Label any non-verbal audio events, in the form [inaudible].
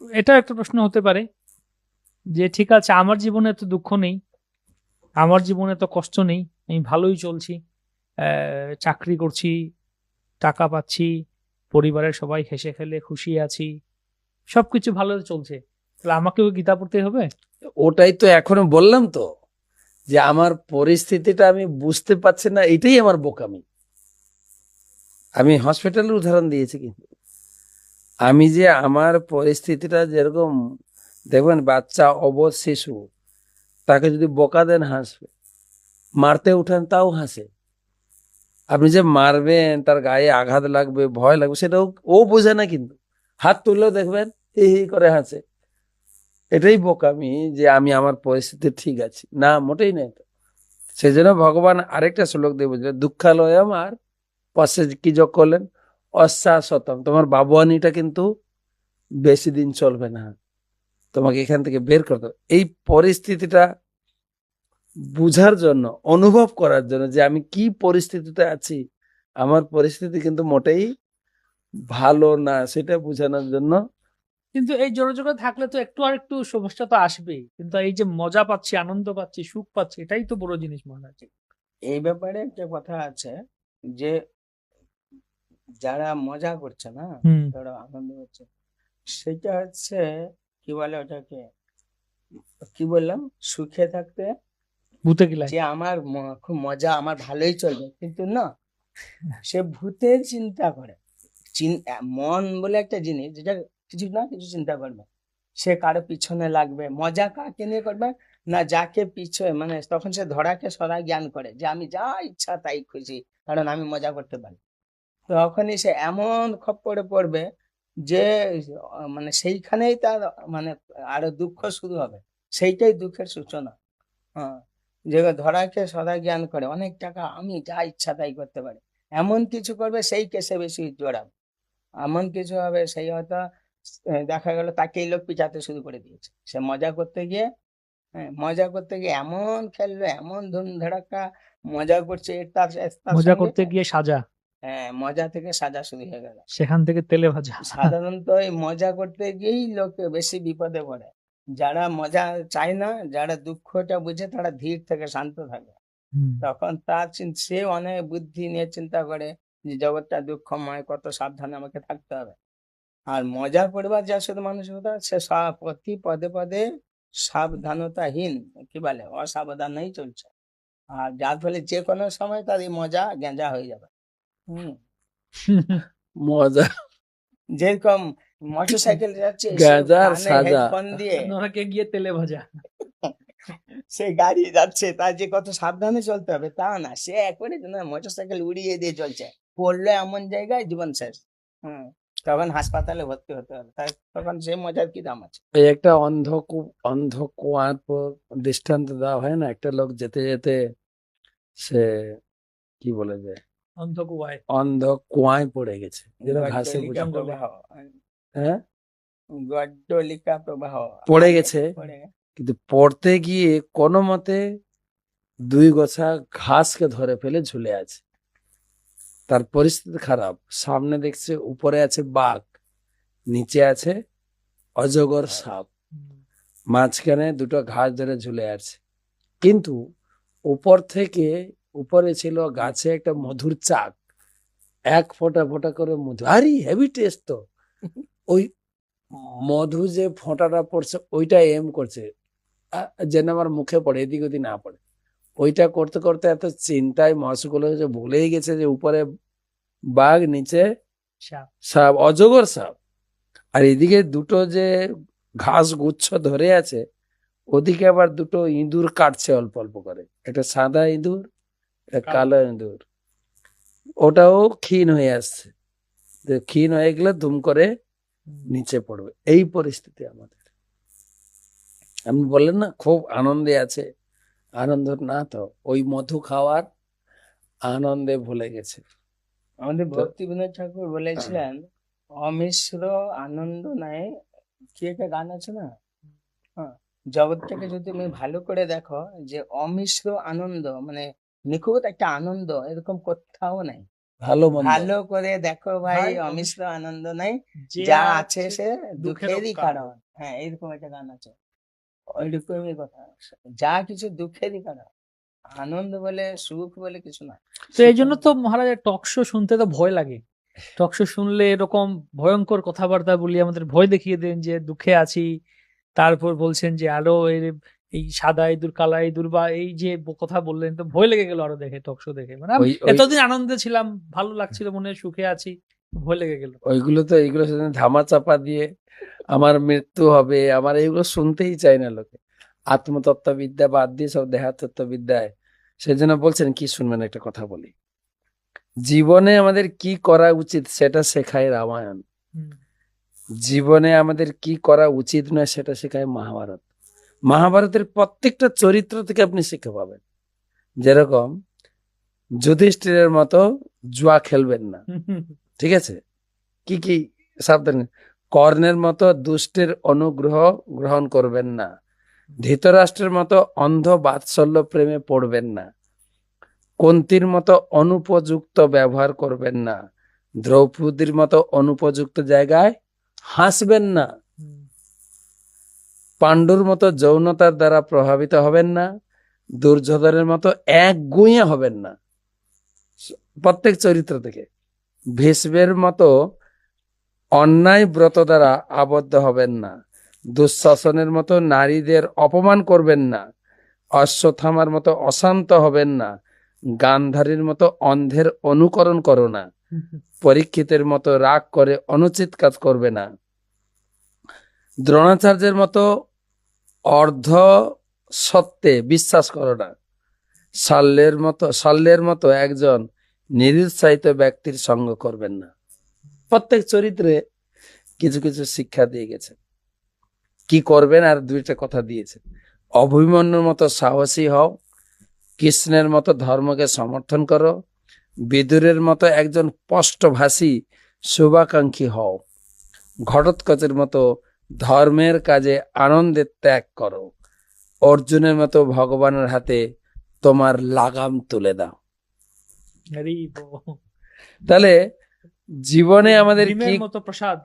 এটা একটা প্রশ্ন হতে পারে যে, ঠিক আছে, আমার জীবনে তো দুঃখ নেই, আমার জীবনে তো কষ্ট নেই, আমি ভালোই চলছি চাকরি করছি, টাকা পাচ্ছি, পরিবারের সবাই হেসে খেলে খুশি আছি, সবকিছু ভালো চলছে। তাহলে আমাকেও গীতা পড়তে হবে? ওটাই তো এখনও বললাম তো, যে আমার পরিস্থিতিটা আমি বুঝতে পারছি না, এটাই আমার বোকামি। আমি হসপিটালের উদাহরণ দিয়েছি কিন্তু। আমি যে আমার পরিস্থিতিটা যেরকম, দেখবেন বাচ্চা অবধ শিশু, তাকে যদি বোকা দেন হাসবে, মারতে উঠেন তাও হাসে। আপনি যে মারবেন, তার গায়ে আঘাত লাগবে, ভয় লাগবে, সেটাও ও বোঝে না কিন্তু। হাত তুললেও দেখবেন হি হি করে হাসে। এটাই বোকামি যে আমি আমার পরিস্থিতি ঠিক আছি। না, মোটেই নেই তো সেই জন্য ভগবান আরেকটা শ্লোক দিয়ে বুঝলেন দুঃখালয়ম আর পাশে কি যোগ করলেন? অশ্বাসতম। তোমার বাবুয়ানিটা কিন্তু বেশি দিন চলবে না। তোমাকে এখান থেকে বের করতে হবে। এই পরিস্থিতিটা বুঝার জন্য অনুভব করার জন্য যে আমি কি পরিস্থিতিতে আছি আমার পরিস্থিতি কিন্তু মোটেই ভালো না সেটা বোঝানোর জন্য কিন্তু এই জোরে থাকলে তো একটু আর একটু সমস্যা তো আসবেই। কিন্তু এই যে মজা পাচ্ছি আনন্দ পাচ্ছি সুখ পাচ্ছি এটাই তো বড় জিনিস মনে হয় এই ব্যাপারে একটা কথা আছে যে যারা মজা করছে না যারা আনন্দ করছে সেটা হচ্ছে কি বলে ওটাকে? কি বললাম? সুখে থাকতে। ভূতে যে আমার খুব মজা আমার ভালোই চলবে কিন্তু না সে ভূতের চিন্তা করে। মন বলে একটা জিনিস যেটা কিছু না কিছু চিন্তা করবে। সে কারও পিছনে লাগবে। মজা কাকে নিয়ে করবে? না যাকে পিছনে মানে তখন সে ধরাকে সদা জ্ঞান করে যে আমি যা ইচ্ছা তাই খুশি কারণ আমি মজা করতে পারি। তখনই সে এমন খপ্পরে পড়বে যে মানে সেইখানেই তার মানে আরও দুঃখ শুরু হবে। সেইটাই দুঃখের সূচনা। হ্যাঁ যে ধরাকে সদা জ্ঞান করে অনেক টাকা আমি যা ইচ্ছা তাই করতে পারি। এমন কিছু করবে সেই কেসে বেশি জড়াবে এমন কিছু হবে সেই হয়তো দেখা গেল তাকেই লোক পিছাতে শুরু করে দিয়েছে। সে মজা করতে গিয়ে হ্যাঁ, মজা করতে গিয়ে এমন খেললো এমন ধুম ধড়াক্কা মজা করছে মজা করতে গিয়ে সাজা। মজা থেকে সাজা শুরু হয়ে গেল। সেখান থেকে তেলে ভাজা। সাধারণত এই মজা করতে গিয়েই লোক বেশি বিপদে পড়ে। যারা মজা চায় না যারা দুঃখটা বুঝে তারা ধীর থেকে শান্ত থাকে। তখন তার সে অনেক বুদ্ধি নিয়ে চিন্তা করে যে জগৎটা দুঃখময় কত সাবধানে আমাকে থাকতে হবে। আর মজা করবার যা শুধু মানসিকতা সে সা- প্রতি পদে পদে সাবধানতাহীন কি বলে অসাবধানেই চলছে। আর যার ফলে যে কোনো সময় তার এই মজা গেঁজা হয়ে যাবে। মজা। যেরকম মোটর সাইকেল যাচ্ছে গাঁজার সাজা। দিয়ে নরকে গিয়ে তেলে ভাজা। [laughs] সে গাড়ি যাচ্ছে তার যে কত সাবধানে চলতে হবে তা না। সে একবারে না মোটর সাইকেল উড়িয়ে দিয়ে চলছে। পড়ল এমন জায়গায় জীবন শেষ। হম তখন হাসপাতালে ভর্তি হতে হবে। তাই তখন সে মজার কি দাম আছে? এই একটা অন্ধ অন্ধ কুয়ার পর দৃষ্টান্ত দেওয়া হয় না? একটা লোক যেতে যেতে সে কি বলে যে অন্ধ কুয়ায় অন্ধ কুয়ায় পড়ে গেছে ঘাসে হ্যাঁ? গড্ডলিকা প্রবাহ। পড়ে গেছে। কিন্তু পড়তে গিয়ে কোনো মতে দুই গোছা ঘাসকে ধরে ফেলে ঝুলে আছে। তার পরিস্থিতি খারাপ। সামনে দেখছে উপরে আছে বাঘ নিচে আছে অজগর সাপ। মাঝখানে দুটো ঘাস ধরে ঝুলে আছে। কিন্তু উপর থেকে উপরে ছিল গাছে একটা মধুর চাক। এক ফোঁটা ফোঁটা করে মধু। আরে হেভি টেস্ট তো। ওই মধু যে ফোঁটাটা পড়ছে ওইটা এম করছে। যেন আমার মুখে পড়ে এদিক ওদিক না পড়ে। ওইটা করতে করতে এত চিন্তায় মহাসুগুলো যে ভুলেই গেছে যে উপরে বাঘ নিচে সাপ। অজগর সাপ। আর এদিকে দুটো যে ঘাস গুচ্ছ ধরে আছে ওদিকে আবার দুটো ইঁদুর কাটছে অল্প অল্প করে। একটা সাদা ইঁদুর কালো। ইঁদুর। ওটাও ক্ষীণ হয়ে আসছে। ক্ষীণ হয়ে গেলে দুম করে নিচে পড়বে। এই পরিস্থিতি আমাদের। আপনি বললেন না খুব আনন্দে আছে। আনন্দ না তো ওই মধু খাওয়ার আনন্দে ভুলে গেছে। আমাদের ভক্তি বিনোদ ঠাকুর বলেছিলেন অমিশ্র আনন্দ নাই কি একটা গান আছে না? হ্যাঁ জগৎটাকে যদি তুমি ভালো করে দেখো যে অমিশ্র আনন্দ মানে নিখুঁত একটা আনন্দ এরকম কোথাও নাই। ভালো ভালো করে দেখো ভাই অমিশ্র আনন্দ নাই। যা আছে সে দুঃখেরই কারণ। হ্যাঁ এরকম একটা গান আছে। ওইরকমই কথা। যা কিছু দুঃখেরই কারণ। আনন্দ বলে সুখ বলে কিছু না। তো এই জন্য তো মহারাজের টক শো শুনতে তো ভয় লাগে। টক শো শুনলে এরকম ভয়ঙ্কর কথাবার্তা বলি আমাদের ভয় দেখিয়ে দেন যে দুঃখে আছি। তারপর বলছেন যে আরও এর এই সাদা ইঁদুর কালা ইঁদুর বা এই যে কথা বললেন তো ভয় লেগে গেল আরও দেখে টক শো দেখে। মানে এতদিন আনন্দে ছিলাম ভালো লাগছিল মনে সুখে আছি ভয় লেগে গেল। ওইগুলো তো এইগুলো ধামা চাপা দিয়ে আমার মৃত্যু হবে আমার এইগুলো শুনতেই চায় না লোকে। আত্মতত্ত্ববিদ্যা বাদ দিয়ে সব দেহাতত্ত্ববিদ্যায় সেজন্য বলছেন কি শুনবেন একটা কথা বলি? জীবনে আমাদের কি করা উচিত সেটা শেখায় রামায়ণ। জীবনে আমাদের কি করা উচিত নয় সেটা শেখায় মহাভারত। মহাভারতের প্রত্যেকটা চরিত্র থেকে আপনি শিক্ষা পাবেন। যেরকম যুধিষ্ঠিরের মতো জুয়া খেলবেন না। ঠিক আছে? কি কি সাবধান? কর্ণের মতো দুষ্টের অনুগ্রহ গ্রহণ করবেন না। ধৃতরাষ্ট্রের মতো অন্ধ বাৎসল্য প্রেমে পড়বেন না। কন্তির মতো অনুপযুক্ত ব্যবহার করবেন না। দ্রৌপদীর মতো অনুপযুক্ত জায়গায় হাসবেন না। পাণ্ডুর মতো যৌনতার দ্বারা প্রভাবিত হবেন না, দুর্যোধনের মতো এক গুঁয়ে হবেন না। প্রত্যেক চরিত্র থেকে ভীষ্মের মতো অন্যায় ব্রত দ্বারা আবদ্ধ হবেন না, দুঃশাসনের মতো নারীদের অপমান করবেন না অশ্বথামার মতো অশান্ত হবেন না, গান্ধারীর মতো অন্ধের অনুকরণ করো না, পরীক্ষিতের মতো রাগ করে অনুচিত কাজ করবে না। দ্রোণাচার্যের মতো অর্ধ সত্ত্বে বিশ্বাস করো না। শাল্যের মতো শাল্যের মতো একজন নিরুৎসাহিত ব্যক্তির সঙ্গ করবেন না। প্রত্যেক চরিত্রে কিছু কিছু শিক্ষা দিয়ে গেছে। কি করবেন আর দুইটা কথা দিয়েছে। অভিমন্যুর মতো সাহসী হও, কৃষ্ণের মতো ধর্মকে সমর্থন করো, বিদুরের মতো একজন স্পষ্টভাষী, শুভাকাঙ্ক্ষী হও। ঘটোৎকচের মতো ধর্মের কাজে আনন্দের ত্যাগ করো। অর্জুনের মতো ভগবানের হাতে তোমার লাগাম তুলে দাও। তাহলে জীবনে আমাদের কি মতো প্রসাদ।